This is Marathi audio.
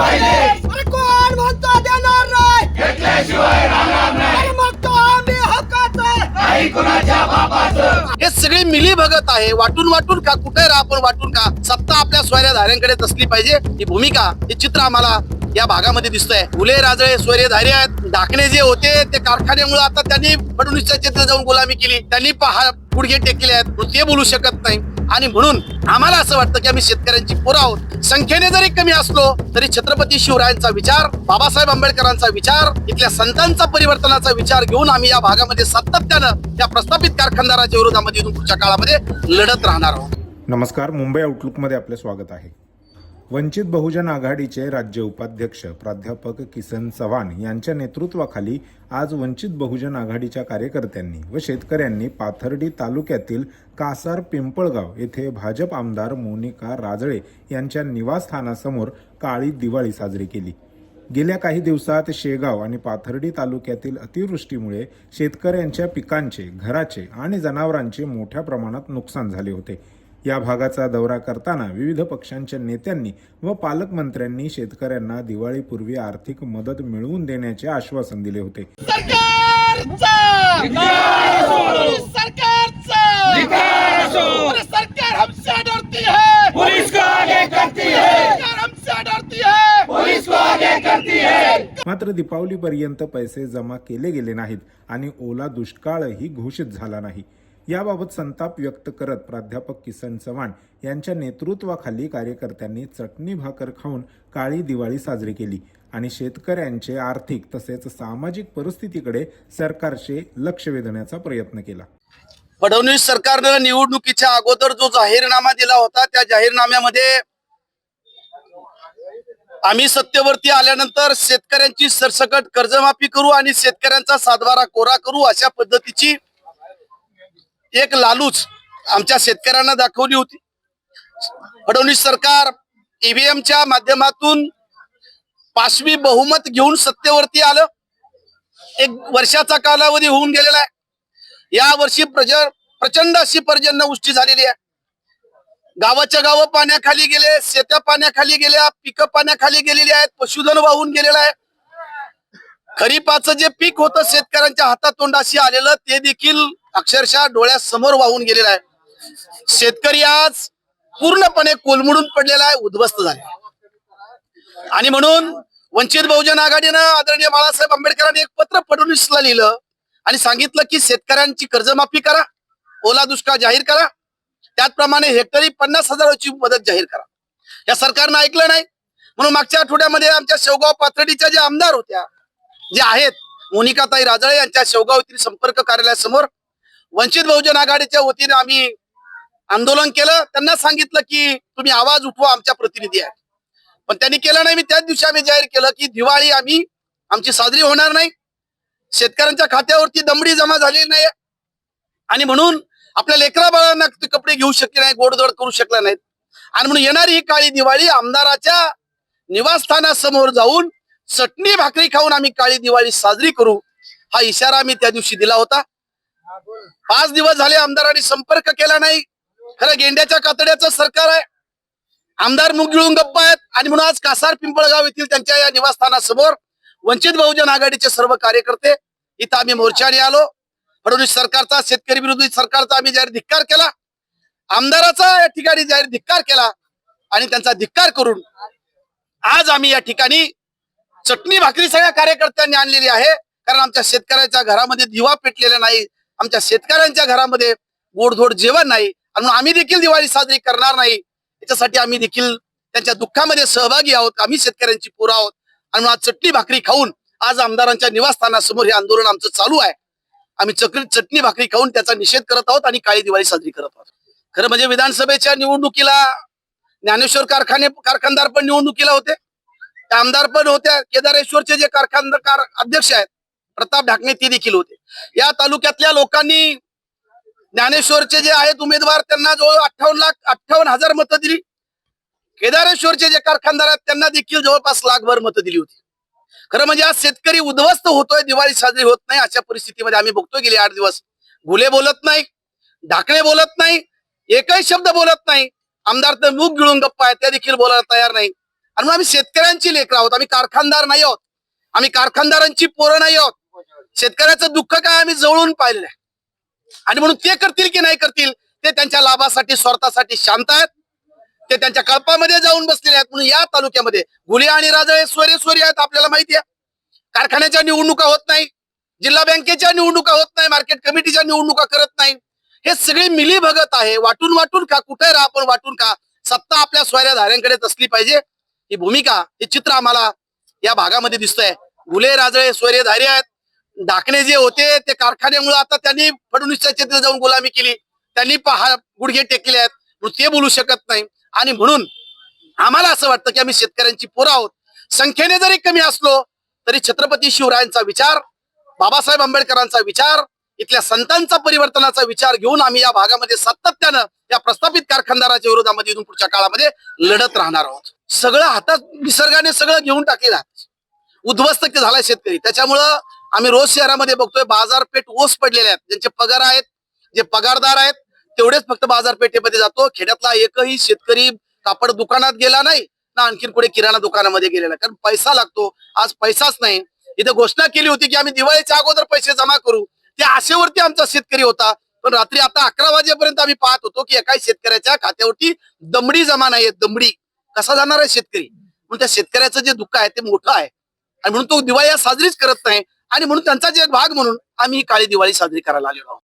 अरे कोण म्हणतो देणार नाही. अरे मग तो आम्ही हक्काचा हे सगळी मिली भगत आहे. वाटून वाटून का कुठे राहा आपण वाटून का सत्ता आपल्या स्वैर्या धाऱ्यांकडे असली पाहिजे. ही भूमिका हे चित्र आम्हाला या भागामध्ये दिसतंय. फुले राजळे स्वैर्यधारी आहेत. डाकणे जे होते ते कारखान्यामुळे आता त्यांनी फडणवीसच्या चित्र जाऊन गुलामी केली. त्यांनी पहा गुडघे टेकले आहेत. ते बोलू शकत नाही. आणि म्हणून आम्हाला असं वाटतं की आम्ही शेतकऱ्यांची पोरं आहोत संख्येने जरी कमी असलो तरी छत्रपती शिवरायांचा विचार बाबासाहेब आंबेडकरांचा विचार इथल्या संतांचा परिवर्तनाचा विचार घेऊन आम्ही या भागामध्ये सातत्यानं या प्रस्थापित कारखानदाराच्या विरोधामध्ये पुढच्या काळामध्ये लढत राहणार आहोत. नमस्कार मुंबई आउटलुकमध्ये आपले स्वागत आहे. वंचित बहुजन आघाडीचे राज्य उपाध्यक्ष प्राध्यापक किसन चव्हाण यांच्या नेतृत्वाखाली आज वंचित बहुजन आघाडीच्या कार्यकर्त्यांनी व शेतकऱ्यांनी पाथर्डी तालुक्यातील कासार पिंपळगाव येथे भाजप आमदार मोनिका राजळे यांच्या निवासस्थानासमोर काळी दिवाळी साजरी केली. गेल्या काही दिवसात शेगाव आणि पाथर्डी तालुक्यातील अतिवृष्टीमुळे शेतकऱ्यांच्या पिकांचे घराचे आणि जनावरांचे मोठ्या प्रमाणात नुकसान झाले होते. या भागाचा दौरा करताना विविध पक्षांच्या नेत्यांनी व पालकमंत्र्यांनी शेतकऱ्यांना दिवाळीपूर्वी आर्थिक मदत मिळवून देण्याचे आश्वासन दिले होते. अरे सरकार हमसे डरती है! पुलिस को आगे करती है! सरकार हमसे डरती है! पुलिस को आगे करती है! मात्र दीपावलीपर्यंत पैसे जमा केले गेले नाहीत आणि ओला दुष्काळही घोषित झाला नाही. याबाबत संताप व्यक्त करत प्राध्यापक किसन चव्हाण यांच्या नेतृत्वाखाली कार्यकर्त्यांनी चटणी भाकर खाऊन काळी दिवाळी साजरी केली आणि शेतकऱ्यांचे आर्थिक तसेच सामाजिक परिस्थितीकडे सरकारचे लक्ष वेधण्याचा प्रयत्न केला. फडणवीस सरकारनं निवडणुकीच्या अगोदर जो जाहीरनामा दिला होता त्या जाहीरनाम्यामध्ये आम्ही सत्तेवरती आल्यानंतर शेतकऱ्यांची सरसकट कर्जमाफी करू आणि शेतकऱ्यांचा सातबारा कोरा करू अशा पद्धतीची एक लालूच आमच्या शेतकऱ्यांना दाखवली होती. फडणवीस सरकार ईव्हीएमच्या माध्यमातून पाचवी बहुमत घेऊन सत्तेवरती आलं. एक वर्षाचा कालावधी होऊन गेलेला आहे. या वर्षी प्रज प्रचंड अशी पर्जन्य उष्टी झालेली आहे. गावाच्या गावं पाण्याखाली गेले शेत्या पाण्याखाली गेल्या पिकं पाण्याखाली गेलेली आहेत पशुधन वाहून गेलेलं आहे. खरीपाचं जे पीक होतं शेतकऱ्यांच्या हातातोंडाशी आलेलं ते देखील अक्षरशः डोळ्यासमोर वाहून गेलेला आहे. शेतकरी आज पूर्णपणे कोलमडून पडलेला आहे उद्ध्वस्त झाले आणि म्हणून वंचित बहुजन आघाडीनं आदरणीय बाळासाहेब आंबेडकरांनी एक पत्र फडणवीसला लिहिलं आणि सांगितलं की शेतकऱ्यांची कर्जमाफी करा ओला दुष्काळ जाहीर करा त्याचप्रमाणे हेक्टरी पन्नास हजाराची मदत जाहीर करा. या सरकारनं ऐकलं नाही. म्हणून मागच्या आठवड्यामध्ये आमच्या शेवगाव पाथर्डीच्या ज्या आमदार होत्या जे आहेत मोनिकाताई राजळे यांच्या शेवगाव येथील संपर्क कार्यालयासमोर वंचित बहुजन आघाडीच्या वतीने आम्ही आंदोलन केलं. त्यांना सांगितलं की तुम्ही आवाज उठवा आमच्या प्रतिनिधी आहे पण त्यांनी केलं नाही. मी त्याच दिवशी आम्ही जाहीर केलं की दिवाळी आम्ही आमची साजरी होणार नाही. शेतकऱ्यांच्या खात्यावरती दमडी जमा झालेली नाही. आणि म्हणून आपल्या लेकरा बाळांना ते कपडे घेऊ शकले नाही गोडधोड करू शकले नाहीत. आणि म्हणून येणारी ही काळी दिवाळी आमदाराच्या निवासस्थानासमोर जाऊन चटणी भाकरी खाऊन आम्ही काळी दिवाळी साजरी करू हा इशारा आम्ही त्या दिवशी दिला होता. पाच दिवस झाले आमदारांनी संपर्क केला नाही. खरं गेंड्याच्या कातड्याचं सरकार आहे. आमदार मुग गिळून गप्पा आहेत आणि म्हणून आज कासार पिंपळगाव येथील त्यांच्या या निवासस्थानासमोर वंचित बहुजन आघाडीचे सर्व कार्यकर्ते इथं आम्ही मोर्चाने आलो. फडणवीस सरकारचा शेतकरी विरोधी सरकारचा आम्ही जाहीर धिक्कार केला. आमदाराचा या ठिकाणी जाहीर धिक्कार केला आणि त्यांचा धिक्कार करून आज आम्ही या ठिकाणी चटणी भाकरी सगळ्या कार्यकर्त्यांनी आणलेली आहे. कारण आमच्या शेतकऱ्याच्या घरामध्ये दिवा पेटलेला नाही. आमच्या शेतकऱ्यांच्या घरामध्ये गोडधोड जेवण नाही आणि म्हणून आम्ही देखील दिवाळी साजरी करणार नाही. याच्यासाठी आम्ही देखील त्यांच्या दुःखामध्ये सहभागी आहोत. आम्ही शेतकऱ्यांची पोरं आहोत. आणि आज चटणी भाकरी खाऊन आज आमदारांच्या निवासस्थानासमोर हे आंदोलन आमचं चालू आहे. आम्ही चक्री चटणी भाकरी खाऊन त्याचा निषेध करत आहोत आणि काळी दिवाळी साजरी करत आहोत. खरं म्हणजे विधानसभेच्या निवडणुकीला ज्ञानेश्वर कारखाने कारखानदार पण निवडणुकीला होते. त्या आमदार पण होत्या. केदारेश्वरचे जे कारखानदार अध्यक्ष आहेत प्रताप ढाकणे ते देखील होते. या तालुक्यातल्या लोकांनी ज्ञानेश्वरचे जे आहेत उमेदवार त्यांना जवळ अठ्ठावन्न लाख अठ्ठावन्न हजार मतं दिली. केदारेश्वरचे जे कारखानदार आहेत त्यांना देखील जवळपास लाखभर मतं दिली होती. खरं म्हणजे आज शेतकरी उद्ध्वस्त होतोय दिवाळी साजरी होत नाही अशा परिस्थितीमध्ये आम्ही बघतोय गेले आठ दिवस. घुले बोलत नाही ढाकणे बोलत नाही एकही शब्द बोलत नाही. आमदार तर मूग गिळून गप्पा आहेत त्या देखील बोलायला तयार नाही. आणि मग आम्ही शेतकऱ्यांची लेकर आहोत आम्ही कारखानदार नाही आहोत. आम्ही कारखानदारांची पोरं नाही आहोत. शेतकऱ्याचं दुःख काय आम्ही जवळून पाहिलेलं आहे आणि म्हणून ते करतील की नाही करतील ते त्यांच्या लाभासाठी स्वार्थासाठी शांत आहेत. ते त्यांच्या कळपामध्ये जाऊन बसलेले आहेत. म्हणून या तालुक्यामध्ये गुले आणि राजळे सोरे सोरे आहेत आपल्याला माहिती आहे. कारखान्याच्या निवडणुका होत नाही जिल्हा बँकेच्या निवडणुका होत नाही मार्केट कमिटीच्या निवडणुका करत नाही. हे सगळी मिली भगत आहे. वाटून वाटून का कुठे राहा आपण वाटून का सत्ता आपल्या सोयऱ्या धाऱ्यांकडेच असली पाहिजे. ही भूमिका हे चित्र आम्हाला या भागामध्ये दिसतंय. गुले राजळे सोयरे धारे आहेत. डाकणे जे होते ते कारखान्यामुळे आता त्यांनी फडणवीसच्या चित्र जाऊन गुलामी केली. त्यांनी पहा गुडघे टेकले आहेत. म्हणून ते बोलू शकत नाही. आणि म्हणून आम्हाला असं वाटतं की आम्ही शेतकऱ्यांची पोरं आहोत. संख्येने जरी कमी असलो तरी छत्रपती शिवरायांचा विचार बाबासाहेब आंबेडकरांचा विचार इथल्या संतांचा परिवर्तनाचा विचार घेऊन आम्ही या भागामध्ये सातत्यानं या प्रस्थापित कारखानदाराच्या विरोधामध्ये इथून पुढच्या काळामध्ये लढत राहणार आहोत. सगळं हातात निसर्गाने सगळं घेऊन टाकलेलं आहे. उद्ध्वस्त झालाय शेतकरी. त्याच्यामुळं आम्ही रोज शहरामध्ये बघतोय बाजारपेठ ओस पडलेले आहेत. ज्यांचे पगार आहेत जे पगारदार आहेत तेवढेच फक्त बाजारपेठेमध्ये जातो. खेड्यातला एकही शेतकरी कापड दुकानात गेला नाही ना आणखीन कुठे किराणा दुकानामध्ये गेलेला. कारण पैसा लागतो. आज पैसाच नाही. इथे घोषणा केली होती की आम्ही दिवाळीच्या अगोदर पैसे जमा करू. त्या आशेवरती आमचा शेतकरी होता. पण रात्री आता अकरा वाजेपर्यंत आम्ही पाहत होतो की एका शेतकऱ्याच्या खात्यावरती दमडी जमा नाहीये दमडी. कसा जाणार आहे शेतकरी? म्हणून त्या शेतकऱ्याचं जे दुःख आहे ते मोठं आहे. आणि म्हणून तो दिवाळी साजरीच करत नाही. आणि म्हणून त्यांचा जे एक भाग म्हणून आम्ही ही काळी दिवाळी साजरी करायला आलेलो आहोत.